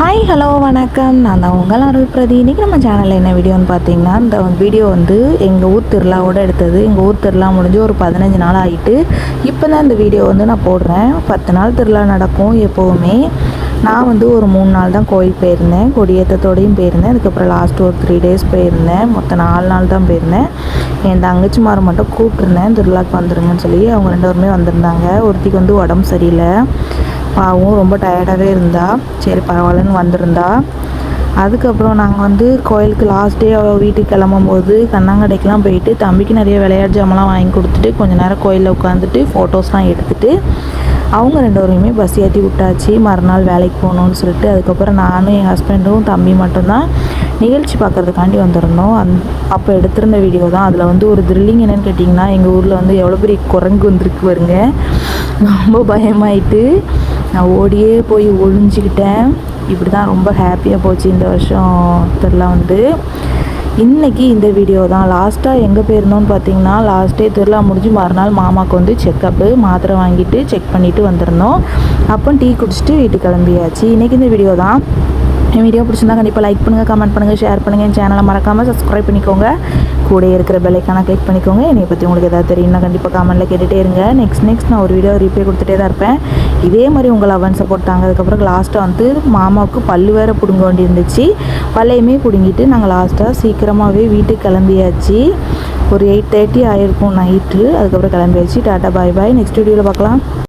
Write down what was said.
Hi hello வணக்கம். நான் தான் உங்கள் அருள் பிரதி. இன்றைக்கி நம்ம சேனலில் என்ன வீடியோன்னு பார்த்தீங்கன்னா இந்த வீடியோ வந்து எங்கள் ஊர் திருவிழாவோட எடுத்தது. எங்கள் ஊர் திருவிழா முடிஞ்சு ஒரு பதினஞ்சு நாள் ஆகிட்டு இப்போ தான் இந்த வீடியோ வந்து நான் போடுறேன். பத்து நாள் திருவிழா நடக்கும் எப்போவுமே. நான் வந்து ஒரு மூணு நாள் தான் கோயில் போயிருந்தேன். கொடியேற்றத்தோடையும் போயிருந்தேன். அதுக்கப்புறம் லாஸ்ட் ஒரு த்ரீ டேஸ் போயிருந்தேன். மொத்தம் நாலு நாள் தான் போயிருந்தேன். என் தங்கச்சிமாரை மட்டும் கூப்பிட்ருந்தேன் திருவிழாக்கு வந்துருங்கன்னு சொல்லி. அவங்க ரெண்டு பேருமே வந்திருந்தாங்க. ஒருத்திக்கு வந்து உடம்பு சரியில்லை. பாவம் ரொம்ப டயர்டாகவே இருந்தா. சரி பரவாயில்லன்னு வந்திருந்தா. அதுக்கப்புறம் நாங்கள் வந்து கோயிலுக்கு லாஸ்ட் டே அவள் வீட்டுக்கு கிளம்பும்போது கண்ணாங்கடைக்கெலாம் போயிட்டு தம்பிக்கு நிறைய விளையாட்டு ஜாமெல்லாம் வாங்கி கொடுத்துட்டு கொஞ்சம் நேரம் கோயிலில் உட்காந்துட்டு ஃபோட்டோஸ்லாம் எடுத்துகிட்டு அவங்க ரெண்டு பேருமே பஸ் ஏற்றி விட்டாச்சு. மறுநாள் வேலைக்கு போகணுன்னு சொல்லிட்டு அதுக்கப்புறம் நானும் என் ஹஸ்பண்டும் தம்பி மட்டும்தான் நிகழ்ச்சி பார்க்கறதுக்காண்டி வந்திருந்தோம். அந் அப்போ எடுத்திருந்த வீடியோ தான். அதில் வந்து ஒரு த்ரில்லிங் என்னென்னு கேட்டிங்கன்னா எங்கள் ஊரில் வந்து எவ்வளோ பெரிய குரங்கு வந்திருக்கு வருங்க ரொம்ப பயமாயிட்டு நான் ஓடியே போய் ஒழிஞ்சிக்கிட்டேன் இப்படி தான் ரொம்ப ஹாப்பியாக போச்சு இந்த வருஷம் திருவிழா வந்து. இன்றைக்கி இந்த வீடியோ தான். லாஸ்ட்டாக எங்கே போயிருந்தோம்னு பார்த்தீங்கன்னா லாஸ்ட்டே திருவிழா முடிஞ்சு மறுநாள் மாமாவுக்கு வந்து செக்கப்பு மாத்திரை வாங்கிட்டு செக் பண்ணிவிட்டு வந்திருந்தோம். அப்போ டீ குடிச்சிட்டு வீட்டுக்கு கிளம்பியாச்சு. இன்றைக்கி இந்த வீடியோ தான். என் வீடியோ பிடிச்சிருந்தா கண்டிப்பாக லைக் பண்ணுங்கள் கமெண்ட் பண்ணுங்கள் ஷேர் பண்ணுங்கள் என் சேனலை மறக்காமல் சப்ஸ்கிரைப் பண்ணிக்கோங்க. கூட இருக்கிற பெல்லைக்கான கிளிக் பண்ணிக்கோங்க. என்னை பற்றி உங்களுக்கு எதாவது தெரியும்னா கண்டிப்பாக கமெண்ட்டில் கேட்டுகிட்டே இருங்க. நெக்ஸ்ட் நெக்ஸ்ட் நான் ஒரு வீடியோ ரிப்ளை கொடுத்துட்டே தான் இருப்பேன். இதே மாதிரி உங்கள் லவன்ஸை போட்டாங்க. அதுக்கப்புறம் லாஸ்ட்டாக வந்து மாமாவுக்கு பல்லு வேறு பிடுங்க வேண்டி இருந்துச்சு பல்லையுமே பிடுங்கிட்டு நாங்கள் லாஸ்ட்டாக சீக்கிரமாகவே வீட்டுக்கு கிளம்பியாச்சு. ஒரு எயிட் தேர்ட்டி ஆகிருக்கும் நைட்டு அதுக்கப்புறம் கிளம்பியாச்சு. டாட்டா பாய் பாய் நெக்ஸ்ட் வீடியோவில் பார்க்கலாம்.